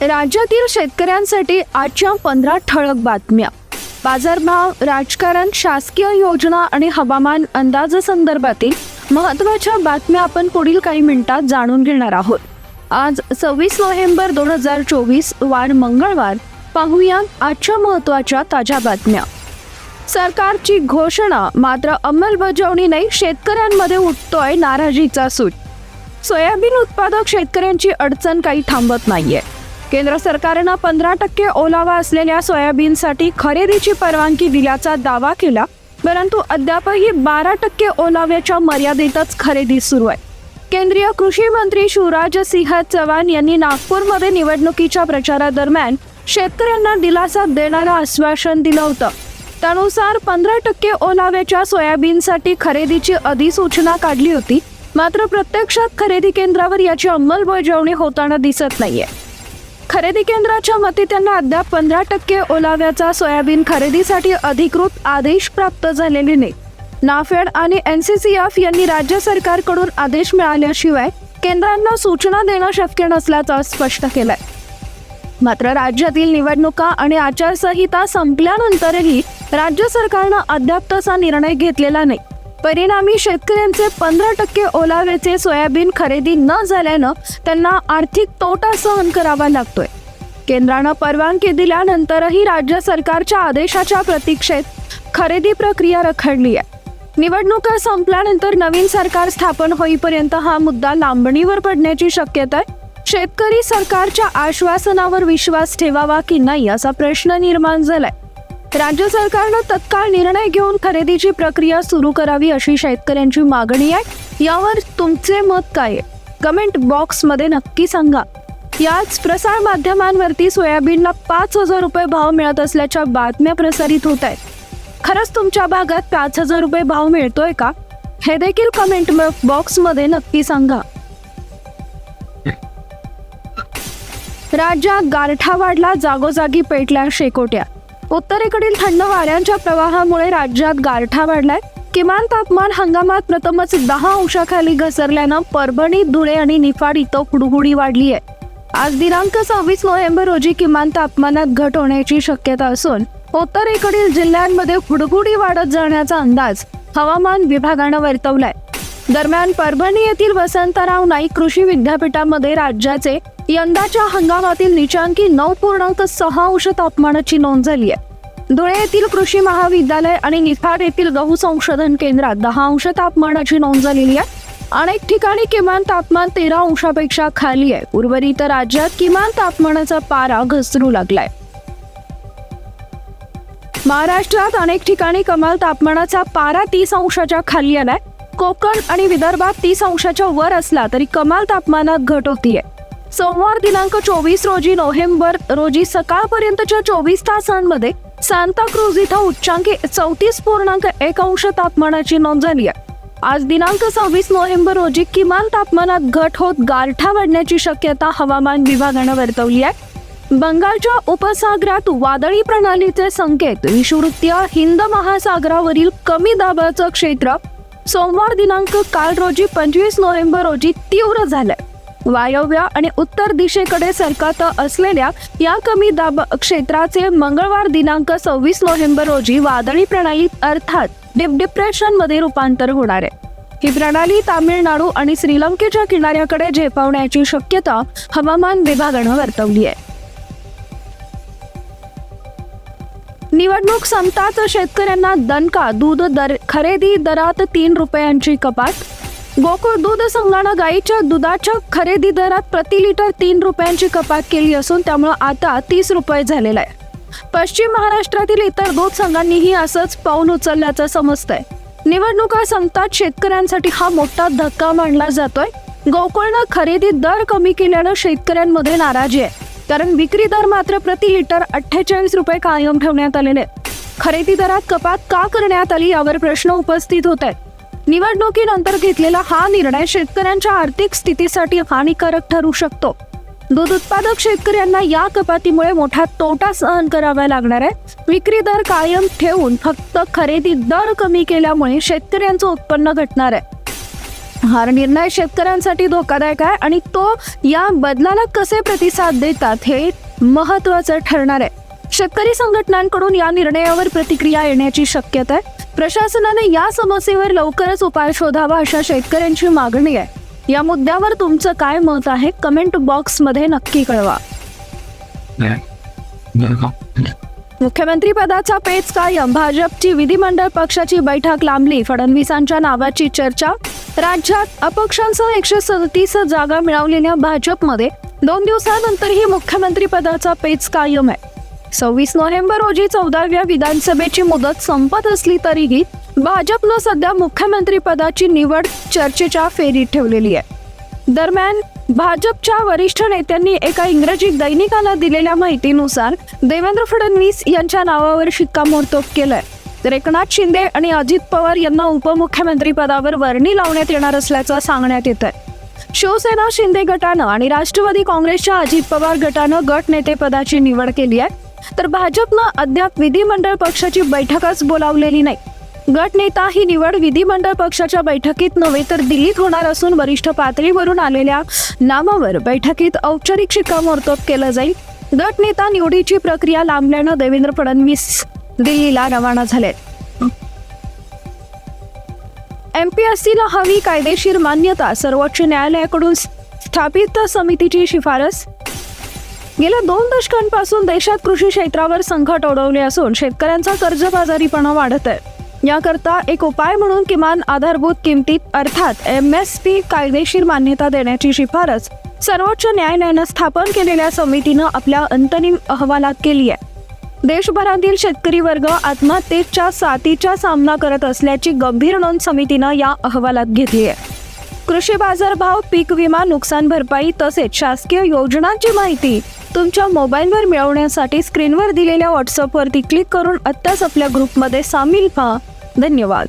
राज्यातील शेतकऱ्यांसाठी आजच्या पंधरा ठळक बातम्या. बाजारभाव राजकारण शासकीय योजना आणि हवामान अंदाजासंदर्भातील महत्त्वाच्या बातम्या आपण पुढील काही मिनिटात जाणून घेणार आहोत. आज सव्वीस नोव्हेंबर दोन हजार चोवीस वार मंगळवार पाहूया आजच्या महत्त्वाच्या ताज्या बातम्या. सरकारची घोषणा मात्र अंमलबजावणी नाही शेतकऱ्यांमध्ये उठतोय नाराजीचा सूट सोयाबीन उत्पादक शेतकऱ्यांची अडचण काही थांबत नाहीये. केंद्र सरकारनं पंधरा टक्के ओलावा असलेल्या सोयाबीनसाठी खरेदीची परवानगी दिल्याचा दावा केला परंतु अद्यापही बारा टक्के ओलाव्याच्या मर्यादेतच खरेदी सुरू आहे. केंद्रीय कृषी मंत्री शिवराज सिंह चव्हाण यांनी नागपूरमध्ये निवडणुकीच्या प्रचारादरम्यान शेतकऱ्यांना दिलासा देणारं आश्वासन दिलं होतं. त्यानुसार पंधरा टक्के ओलाव्याच्या सोयाबीनसाठी खरेदीची अधिसूचना काढली होती मात्र प्रत्यक्षात खरेदी केंद्रावर याची अंमलबजावणी होताना दिसत नाहीये. खरेदी केंद्राच्या मते त्यांना अद्याप पंधरा टक्के ओलाव्याचा सोयाबीन खरेदीसाठी अधिकृत आदेश प्राप्त झालेले नाही. नाफेड आणि एन सी सी एफ यांनी राज्य सरकारकडून आदेश मिळाल्याशिवाय केंद्रांना सूचना देणं शक्य नसल्याचं स्पष्ट केलंय. मात्र राज्यातील निवडणुका आणि आचारसंहिता संपल्यानंतरही राज्य सरकारनं अद्याप तसा निर्णय घेतलेला नाही. परिणामी शेतकऱ्यांचे पंधरा टक्के ओलाव्याचे सोयाबीन खरेदी न झाल्यानं त्यांना आर्थिक तोटा सहन करावा लागतोय. केंद्रानं परवानगी दिल्यानंतरही राज्य सरकारच्या आदेशाच्या प्रतीक्षेत खरेदी प्रक्रिया रखडली आहे. निवडणुका संपल्यानंतर नवीन सरकार स्थापन होईपर्यंत हा मुद्दा लांबणीवर पडण्याची शक्यता आहे. शेतकरी सरकारच्या आश्वासनावर विश्वास ठेवावा की नाही असा प्रश्न निर्माण झालाय. राज्य सरकारनं तत्काळ निर्णय घेऊन खरेदीची प्रक्रिया सुरू करावी अशी शेतकऱ्यांची मागणी आहे. यावर तुमचे मत काय आहे? कमेंट बॉक्समध्ये नक्की सांगा. याच प्रसार माध्यमांवरती सोयाबीनला पाच हजार रुपये भाव मिळत असल्याच्या बातम्या प्रसारित होत आहेत. खरंच तुमच्या भागात पाच हजार रुपये भाव मिळतोय का? हे देखील कमेंट बॉक्समध्ये नक्की सांगा. राज्यात गारठा वाढला जागोजागी पेटल्या शेकोट्या. उत्तरेकडील थंड वाऱ्यांच्या प्रवाहामुळे राज्यात गारठा वाढलाय. किमान तापमान हंगामात प्रथमच दहा अंशाखाली घसरल्यानं परभणी धुळे आणि निफाड इथं हुडहुडी वाढली आहे आज दिनांक सव्वीस नोव्हेंबर रोजी किमान तापमानात घट होण्याची शक्यता असून उत्तरेकडील जिल्ह्यांमध्ये हुडहुडी वाढत जाण्याचा अंदाज हवामान विभागानं वर्तवलाय. दरम्यान परभणी येथील वसंतराव नाईक कृषी विद्यापीठामध्ये राज्याचे यंदाच्या हंगामातील निचांकी नऊ पूर्णांक सहा अंश तापमानाची नोंद झाली आहे धुळे येथील कृषी महाविद्यालय आणि निफाड येथील गहू संशोधन केंद्रात दहा अंश तापमानाची नोंद झालेली आहे. अनेक ठिकाणी किमान तापमान तेरा अंशापेक्षा खाली आहे. उर्वरित राज्यात किमान तापमानाचा पारा घसरू लागलाय. महाराष्ट्रात अनेक ठिकाणी कमाल तापमानाचा पारा तीस अंशाच्या खाली आलाय. कोकण आणि विदर्भात तीस अंशाच्या वर असला तरी कमाल तापमानात घट होतीये. सोमवार दिनांक चोवीस रोजी नोव्हेंबर रोजी सकाळपर्यंतच्या चोवीस तासांमध्ये सांताक्रूज इथं उच्चांकी चौतीस पूर्णांक एक अंश तापमानाची नोंद झाली आहे. आज दिनांक सव्वीस नोव्हेंबर रोजी किमान तापमानात घट होत गारठा वाढण्याची शक्यता हवामान विभागानं वर्तवली आहे. बंगालच्या उपसागरात वादळी प्रणालीचे संकेत विषुवृत्तीय हिंद महासागरावरील कमी दाबाचं क्षेत्र सोमवार दिनांक काल रोजी पंचवीस नोव्हेंबर रोजी तीव्र झालंय. वायव्य आणि उत्तर दिशेकडे सरकत असलेल्या या कमी दाब क्षेत्राचे मंगळवार दिनांक सव्वीस नोव्हेंबर रोजी वादळी प्रणाली अर्थात डिप डिप्रेशनमध्ये रूपांतर होणार आहे. ही प्रणाली तामिळनाडू आणि श्रीलंकेच्या किनाऱ्याकडे झेपावण्याची शक्यता हवामान विभागानं वर्तवली आहे. निवडणूक संपताच शेतकऱ्यांना दणका दूध दर खरेदी दरात तीन रुपयांची कपात गोकुळ दूध संघानं गाईच्या दुधाच्या खरेदी दरात प्रति लिटर तीन रुपयांची कपात केली असून त्यामुळे आता तीस रुपये झालेला आहे. पश्चिम महाराष्ट्रातील इतर दूध संघांनीही असंच पाऊल उचलल्याचं समजतंय. निवडणुका संपतात शेतकऱ्यांसाठी हा मोठा धक्का मानला जातोय. गोकुळनं खरेदी दर कमी केल्यानं शेतकऱ्यांमध्ये नाराजी आहे. कारण विक्री दर मात्र प्रति लिटर अठ्ठेचाळीस रुपये कायम ठेवण्यात आलेले आहेत. खरेदी दरात कपात का करण्यात आली यावर प्रश्न उपस्थित होत आहेत. निवडणुकीनंतर घेतलेला हा निर्णय शेतकऱ्यांच्या आर्थिक स्थितीसाठी हानिकारक ठरू शकतो. दूध उत्पादक शेतकऱ्यांना या कपातीमुळे मोठा तोटा सहन करावा लागणार आहे. विक्री दर कायम ठेवून फक्त खरेदी दर कमी केल्यामुळे शेतकऱ्यांचं उत्पन्न घटणार आहे. हा निर्णय शेतकऱ्यांसाठी धोकादायक आहे आणि तो या बदलाला कसे प्रतिसाद देतात हे महत्वाचं ठरणार आहे. शेतकरी संघटनांकडून या निर्णयावर प्रतिक्रिया येण्याची शक्यता आहे. प्रशासनाने या समस्येवर लवकरच उपाय शोधावा अशा शेतकऱ्यांची मागणी आहे. या मुद्द्यावर तुमचं काय मत आहे? कमेंट बॉक्समध्ये नक्की कळवा. मुख्यमंत्री पदाचा पेच कायम. भाजपची विधिमंडळ पक्षाची बैठक लांबली. फडणवीसांच्या नावाची चर्चा. राज्यात अपक्षांसह एकशे सदतीस जागा मिळवलेल्या भाजपमध्ये दोन दिवसानंतरही मुख्यमंत्री पदाचा पेच कायम आहे. सव्वीस नोव्हेंबर रोजी चौदाव्या विधानसभेची मुदत संपत असली तरीही भाजपनं सध्या मुख्यमंत्री पदाची निवड चर्चेच्या फेरीत ठेवलेली आहे. दरम्यान भाजपच्या वरिष्ठ नेत्यांनी एका इंग्रजी दैनिकाला दिलेल्या माहितीनुसार देवेंद्र फडणवीस यांच्या नावावर शिक्कामोर्तब केलंय. तर एकनाथ शिंदे आणि अजित पवार यांना उपमुख्यमंत्री पदावर वर्णी लावण्यात येणार असल्याचं सांगण्यात येत आहे शिवसेना शिंदे गटानं आणि राष्ट्रवादी काँग्रेसच्या अजित पवार गटानं गट नेतेपदाची निवड केली आहे. तर भाजपनं अद्याप विधिमंडळ पक्षाची बैठकच बोलावलेली नाही. गटनेता ही निवड विधिमंडळ पक्षाच्या बैठकीत नव्हे तर दिल्लीत होणार असून वरिष्ठ पातळीवरून आलेल्या नामावर बैठकीत औपचारिक शिक्कामोर्तब केलं जाईल. गटनेता निवडीची प्रक्रिया लांबल्यानं देवेंद्र फडणवीस दिल्लीला रवाना झाले एमपीएससीला हवी कायदेशीर मान्यता सर्वोच्च न्यायालयाकडून स्थापित समितीची शिफारस गेल्या दोन दशकांपासून देशात कृषी क्षेत्रावर संकट ओढवले असून शेतकऱ्यांचा कर्जबाजारीपणा वाढत आहे. याकरता एक उपाय म्हणून किमान आधारभूत किमतीत अर्थात एम एस पी कायदेशीर मान्यता देण्याची शिफारस सर्वोच्च न्यायालयानं स्थापन केलेल्या समितीनं आपल्या अंतरिम अहवालात केली आहे. देशभरातील शेतकरी वर्ग आत्महत्येच्या साथीचा सामना करत असल्याची गंभीर नोंद समितीनं या अहवालात घेतली आहे. कृषी बाजारभाव पीक विमा नुकसान भरपाई तसेच शासकीय योजनांची माहिती तुमच्या मोबाईलवर मिळवण्यासाठी स्क्रीनवर दिलेल्या व्हॉट्सअपवरती क्लिक करून आत्ताच आपल्या ग्रुपमध्ये सामील व्हा. धन्यवाद.